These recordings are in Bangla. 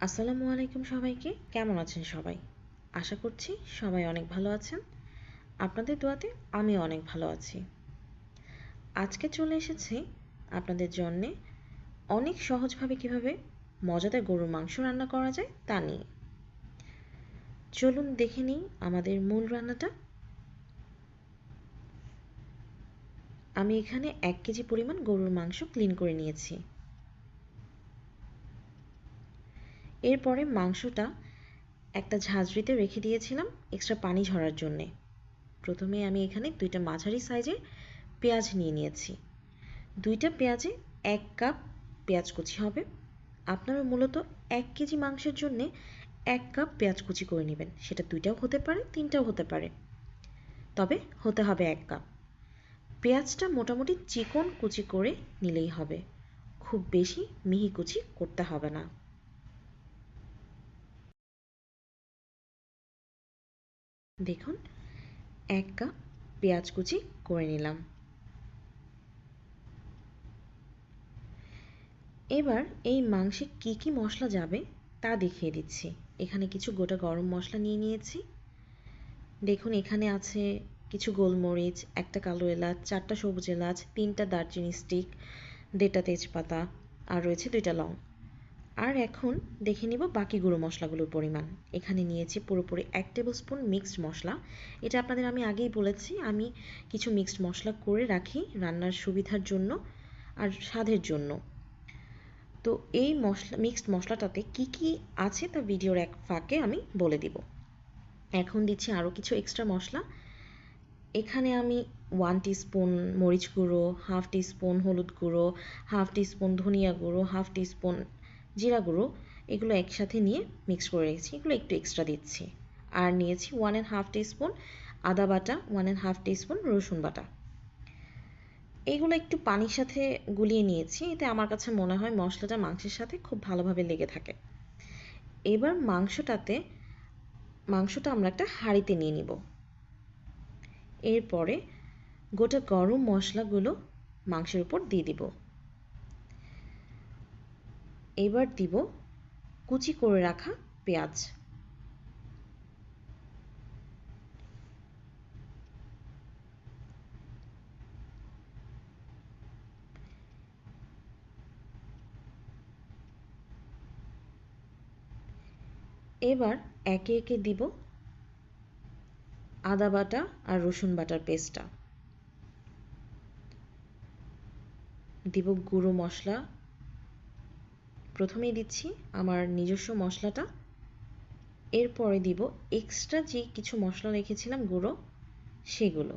আসসালামু আলাইকুম সবাইকে। কেমন আছেন সবাই? আশা করছি সবাই অনেক ভালো আছেন। আপনাদের দোয়াতে আমি অনেক ভালো আছি। আজকে চলে এসেছি আপনাদের জন্যে অনেক সহজভাবে কীভাবে মজাদার গরুর মাংস রান্না করা যায় তা নিয়ে। চলুন দেখে নিই আমাদের মূল রান্নাটা। আমি এখানে এক কেজি পরিমাণ গরুর মাংস ক্লিন করে নিয়েছি। এরপরে মাংসটা একটা ঝাঁঝরিতে রেখে দিয়েছিলাম এক্সট্রা পানি ঝরার জন্যে। প্রথমে আমি এখানে দুইটা মাঝারি সাইজের পেঁয়াজ নিয়ে নিয়েছি। দুইটা পেঁয়াজে এক কাপ পেঁয়াজ কুচি হবে। আপনারা মূলত এক কেজি মাংসের জন্যে এক কাপ পেঁয়াজ কুচি করে নেবেন। সেটা দুইটাও হতে পারে, তিনটাও হতে পারে। তবে হতে হবে এক কাপ পেঁয়াজটা মোটামুটি চিকন কুচি করে নিলেই হবে। খুব বেশি মিহি কুচি করতে হবে না। দেখুন, এক কাপ পেঁয়াজ কুচি করে নিলাম। এবার এই মাংসে কি কি মশলা যাবে তা দেখিয়ে দিচ্ছি। এখানে কিছু গোটা গরম মশলা নিয়ে নিয়েছি। দেখুন, এখানে আছে কিছু গোলমরিচ, একটা কালো এলাচ, চারটা সবুজ এলাচ, তিনটা দারচিনি স্টিক, দেড়টা তেজপাতা, আর রয়েছে দুইটা লং। আর এখন দেখে নিব বাকি গুঁড়ো মশলাগুলোর পরিমাণ। এখানে নিয়েছি পুরোপুরি এক টেবিল স্পুন মিক্সড মশলা। এটা আপনাদের আমি আগেই বলেছি, আমি কিছু মিক্সড মশলা করে রাখি রান্নার সুবিধার জন্য আর স্বাদের জন্য। তো এই মশলা মিক্সড মশলাটাতে কি কি আছে তা ভিডিওর এক ফাঁকে আমি বলে দিব। এখন দিচ্ছি আরও কিছু এক্সট্রা মশলা। এখানে আমি ওয়ান স্পুন মরিচ গুঁড়ো হাফ স্পুন হলুদ গুঁড়ো হাফ স্পুন ধনিয়া গুঁড়ো হাফ স্পুন জিরা গুঁড়ো, এগুলো একসাথে নিয়ে মিক্স করে রেখেছি। এগুলো একটু এক্সট্রা দিচ্ছি। আর নিয়েছি ওয়ান অ্যান্ড হাফ স্পুন আদা বাটা ওয়ান অ্যান্ড হাফ স্পুন রসুন বাটা। এইগুলো একটু পানির সাথে গুলিয়ে নিয়েছি। এতে আমার কাছে মনে হয় মশলাটা মাংসের সাথে খুব ভালোভাবে লেগে থাকে। এবার মাংসটাতে, মাংসটা আমরা একটা হাঁড়িতে নিয়ে নিব। এরপরে গোটা গরম মশলাগুলো মাংসের উপর দিয়ে দিব। এবার দিব কুচি করে রাখা পেঁয়াজ। এবার একে একে দিব আদা বাটা আর রসুন বাটার পেস্টটা। দিব গুঁড়ো মশলা প্রথমেই দিচ্ছি আমার নিজস্ব মশলাটা। এরপরে দিব এক্সট্রা যে কিছু মশলা রেখেছিলাম গুঁড়ো, সেগুলো।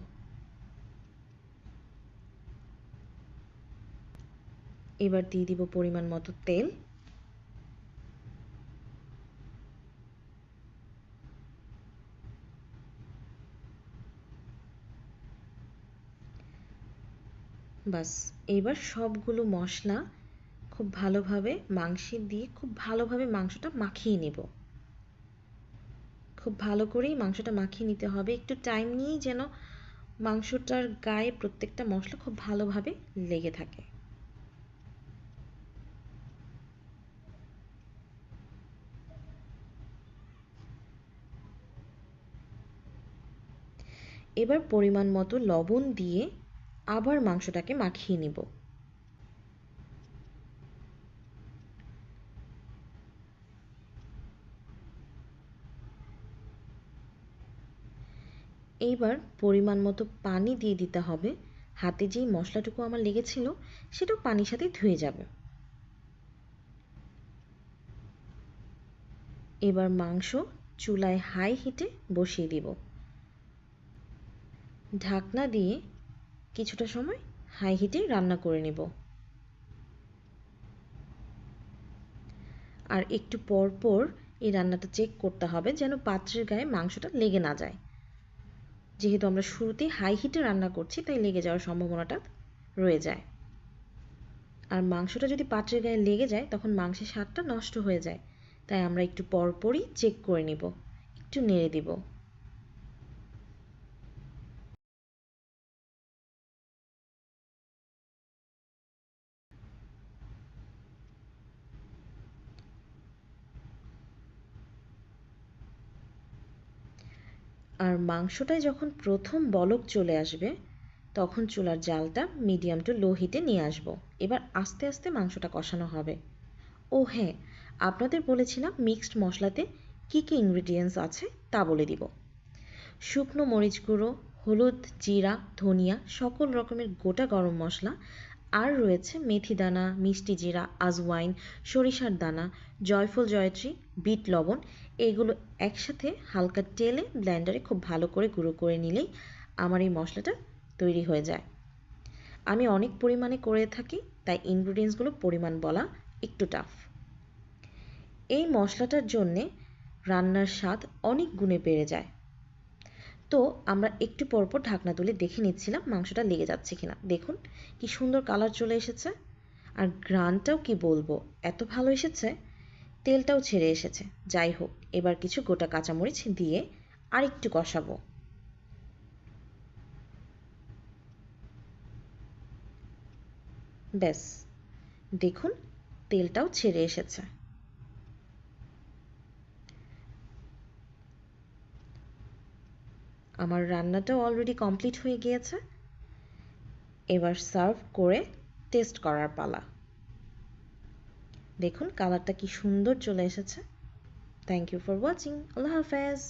এবার দিয়ে দিব পরিমাণ মতো তেল। বাস, এবার সবগুলো মশলা খুব ভালোভাবে মাংসে দিয়ে খুব ভালোভাবে মাংসটা মাখিয়ে নেব। খুব ভালো করেই মাংসটা মাখিয়ে নিতে হবে। একটু টাইম নিয়েই যেন মাংসটার গায়ে প্রত্যেকটা মশলা খুব ভালোভাবে লেগে থাকে। এবার পরিমাণ মতো লবণ দিয়ে আবার মাংসটাকে মাখিয়ে নিব। এইবার পরিমাণ মতো পানি দিয়ে দিতে হবে। হাতে যেই মশলাটুকু আমার লেগেছিল, সেটাও পানির সাথে ধুয়ে যাবে। এবার মাংস চুলায় হাই হিটে বসিয়ে দিব। ঢাকনা দিয়ে কিছুটা সময় হাই হিটে রান্না করে নেব। আর একটু পর পর এই রান্নাটা চেক করতে হবে যেন পাত্রের গায়ে মাংসটা লেগে না যায়। যেহেতু আমরা শুরুতেই হাই হিটে রান্না করছি, তাই লেগে যাওয়ার সম্ভাবনাটা রয়ে যায়। আর মাংসটা যদি পাত্রের গায়ে লেগে যায়, তখন মাংসের স্বাদটা নষ্ট হয়ে যায়। তাই আমরা একটু পরপরই চেক করে নিব, একটু নেড়ে দিব। আর মাংসটায় যখন প্রথম বলক চলে আসবে, তখন চুলার জালটা মিডিয়াম টু লো হিটে নিয়ে আসব। এবার আস্তে আস্তে মাংসটা কষানো হবে। ও হ্যাঁ আপনাদের বলেছিলাম মিক্সড মশলাতে কী কী ইনগ্রিডিয়েন্টস আছে তা বলে দিব। শুকনো মরিচ গুঁড়ো, হলুদ, জিরা, ধনিয়া, সকল রকমের গোটা গরম মশলা আর রয়েছে মেথি দানা, মিষ্টি জিরা, আজওয়াইন, সরিষার দানা, জয়ফল, জয়ত্রী, বিট লবণ। এগুলো একসাথে হালকা তেলে ব্ল্যান্ডারে খুব ভালো করে গুঁড়ো করে নিলেই আমার এই মশলাটা তৈরি হয়ে যায়। আমি অনেক পরিমাণে করে থাকি, তাই ইনগ্রিডিয়েন্টসগুলো পরিমাণ বলা একটু টাফ এই মশলাটার জন্যে রান্নার স্বাদ অনেক গুণে বেড়ে যায়। তো আমরা একটু পরপর ঢাকনা তুলে দেখে নিচ্ছিলাম মাংসটা লেগে যাচ্ছে কিনা। দেখুন, কি সুন্দর কালার চলে এসেছে। আর গ্রানটাও কি বলব, এত ভালো এসেছে, তেলটাও ছেড়ে এসেছে। যাই হোক, এবার কিছু গোটা কাঁচামরিচ দিয়ে আর একটু কষাবো। ব্যাস, দেখুন, তেলটাও ছেড়ে এসেছে। আমার রান্নাটাও অলরেডি কমপ্লিট হয়ে গিয়েছে। এবার সার্ভ করে টেস্ট করার পালা। দেখুন কালারটা কি সুন্দর চলে এসেছে। Thank you for watching Allah হাফেজ।